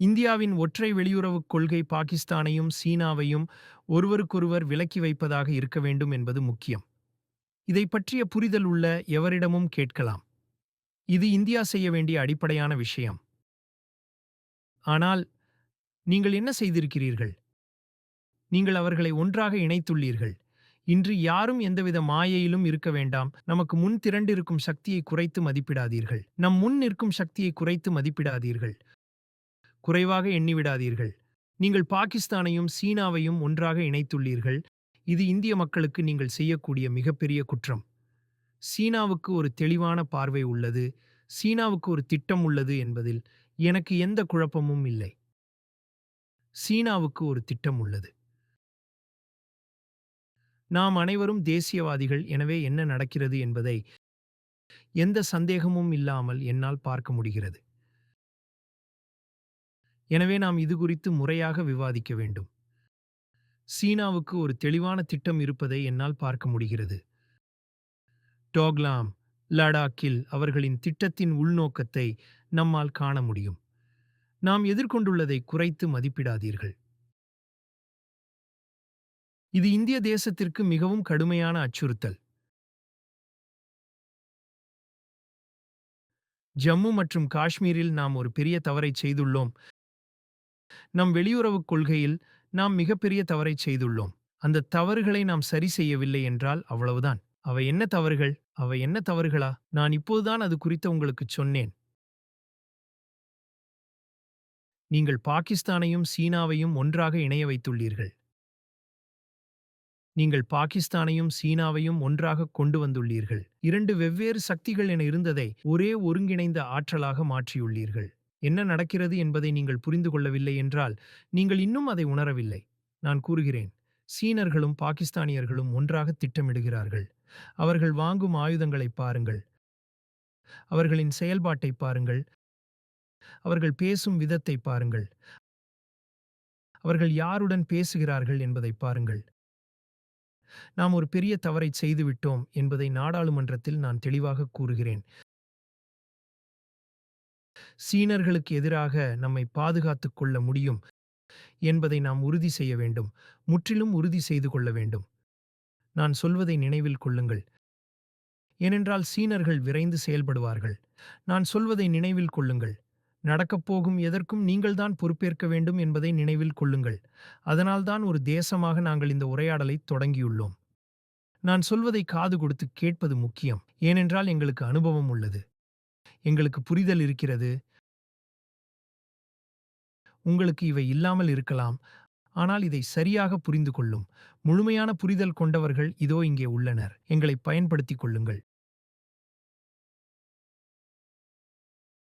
இந்தியாவின் ஒற்றை வெளியுறவுக் கொள்கை பாகிஸ்தானையும் சீனாவையும் ஒருவருக்கொருவர் விலக்கி வைப்பதாக இருக்க வேண்டும் என்பது முக்கியம். இதை பற்றிய புரிதல் உள்ள எவரிடமும் கேட்கலாம். இது இந்தியா செய்ய வேண்டிய அடிப்படையான விஷயம். ஆனால் நீங்கள் என்ன செய்திருக்கிறீர்கள்? நீங்கள் அவர்களை ஒன்றாக இணைத்துள்ளீர்கள். இன்று யாரும் எந்தவித மாயையிலும் இருக்க வேண்டாம். நமக்கு முன் திரண்டிருக்கும் சக்தியை குறைத்து மதிப்பிடாதீர்கள். நம் முன் நிற்கும் சக்தியை குறைத்து மதிப்பிடாதீர்கள். குறைவாக எண்ணிவிடாதீர்கள். நீங்கள் பாகிஸ்தானையும் சீனாவையும் ஒன்றாக இணைத்துள்ளீர்கள். இது இந்திய மக்களுக்கு நீங்கள் செய்யக்கூடிய மிகப்பெரிய குற்றம். சீனாவுக்கு ஒரு தெளிவான பார்வை உள்ளது. சீனாவுக்கு ஒரு திட்டம் உள்ளது என்பதில் எனக்கு எந்த குழப்பமும் இல்லை. சீனாவுக்கு ஒரு திட்டம் உள்ளது. நாம் அனைவரும் தேசியவாதிகள். எனவே என்ன நடக்கிறது என்பதை எந்த சந்தேகமும் இல்லாமல் என்னால் பார்க்க முடிகிறது. எனவே நாம் இது குறித்து முறையாக விவாதிக்க வேண்டும். சீனாவுக்கு ஒரு தெளிவான திட்டம் இருப்பதை என்னால் பார்க்க முடிகிறது. டோக்லாம் லடாக்கில் அவர்களின் திட்டத்தின் உள்நோக்கத்தை நம்மால் காண முடியும். நாம் எதிர்கொண்டுள்ளதை குறைத்து மதிப்பிடாதீர்கள். இது இந்திய தேசத்திற்கு மிகவும் கடுமையான அச்சுறுத்தல். ஜம்மு மற்றும் காஷ்மீரில் நாம் ஒரு பெரிய தவறைச் செய்துள்ளோம். நம் வெளியுறவுக் கொள்கையில் நாம் மிகப்பெரிய தவறைச் செய்துள்ளோம். அந்த தவறுகளை நாம் சரி செய்யவில்லை என்றால் அவ்வளவுதான். அவை என்ன தவறுகள்? அவை என்ன தவறுகளா? நான் இப்போதுதான் அது குறித்து உங்களுக்குச் சொன்னேன். நீங்கள் பாகிஸ்தானையும் சீனாவையும் ஒன்றாக இணைய வைத்துள்ளீர்கள். நீங்கள் பாகிஸ்தானையும் சீனாவையும் ஒன்றாக கொண்டு வந்துள்ளீர்கள். இரண்டு வெவ்வேறு சக்திகள் என இருந்ததை ஒரே ஒருங்கிணைந்த ஆற்றலாக மாற்றியுள்ளீர்கள். என்ன நடக்கிறது என்பதை நீங்கள் புரிந்து கொள்ளவில்லை என்றால் நீங்கள் இன்னும் அதை உணரவில்லை. நான் கூறுகிறேன் சீனர்களும் பாகிஸ்தானியர்களும் ஒன்றாக திட்டமிடுகிறார்கள். அவர்கள் வாங்கும் ஆயுதங்களை பாருங்கள். அவர்களின் செயல்பாட்டை பாருங்கள். அவர்கள் பேசும் விதத்தை பாருங்கள். அவர்கள் யாருடன் பேசுகிறார்கள் என்பதை பாருங்கள். நாம் ஒரு பெரிய தவறை செய்துவிட்டோம் என்பதை நாடாளுமன்றத்தில் நான் தெளிவாக கூறுகிறேன். சீனர்களுக்கு எதிராக நம்மை பாதுகாத்துக் கொள்ள முடியும் என்பதை நாம் உறுதி செய்ய வேண்டும் முற்றிலும் உறுதி செய்து கொள்ள வேண்டும். நான் சொல்வதை நினைவில் கொள்ளுங்கள். ஏனென்றால் சீனர்கள் விரைந்து செயல்படுவார்கள். நான் சொல்வதை நினைவில் கொள்ளுங்கள். நடக்கப் போகும் எதற்கும் நீங்கள்தான் பொறுப்பேற்க வேண்டும் என்பதை நினைவில் கொள்ளுங்கள். அதனால்தான் ஒரு தேசமாக நாங்கள் இந்த உரையாடலை தொடங்கியுள்ளோம். நான் சொல்வதை காது கொடுத்து கேட்பது முக்கியம். ஏனென்றால் எங்களுக்கு அனுபவம் உள்ளது. எங்களுக்கு புரிதல் இருக்கிறது. உங்களுக்கு இவை இல்லாமல் இருக்கலாம். ஆனால் இதை சரியாக புரிந்து கொள்ளும் முழுமையான புரிதல் கொண்டவர்கள் இதோ இங்கே உள்ளனர். எங்களை பயன்படுத்திக் கொள்ளுங்கள்.